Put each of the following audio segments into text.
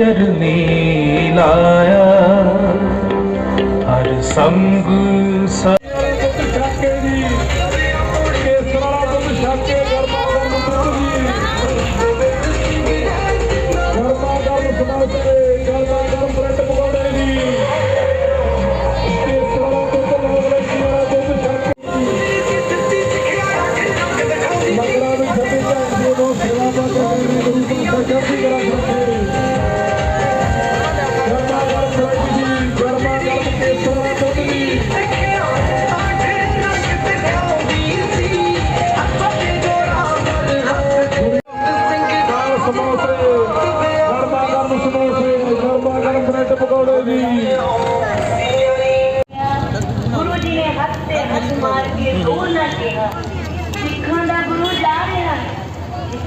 ਨਜ਼ਰ ਮੇ ਲਾਇਆ ਹਰ ਸੰਗ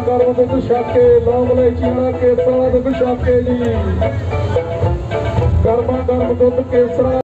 ਗਰਮ ਦੁੱਧ ਛਾਕੇ ਲੋਭ ਲੈ ਚੀਣਾ ਕੇਸਰਾ ਦੁੱਧ ਛਾਕੇ ਜੀ। ਕਰਮਾ ਗਰਮ ਦੁੱਧ ਕੇਸਰਾ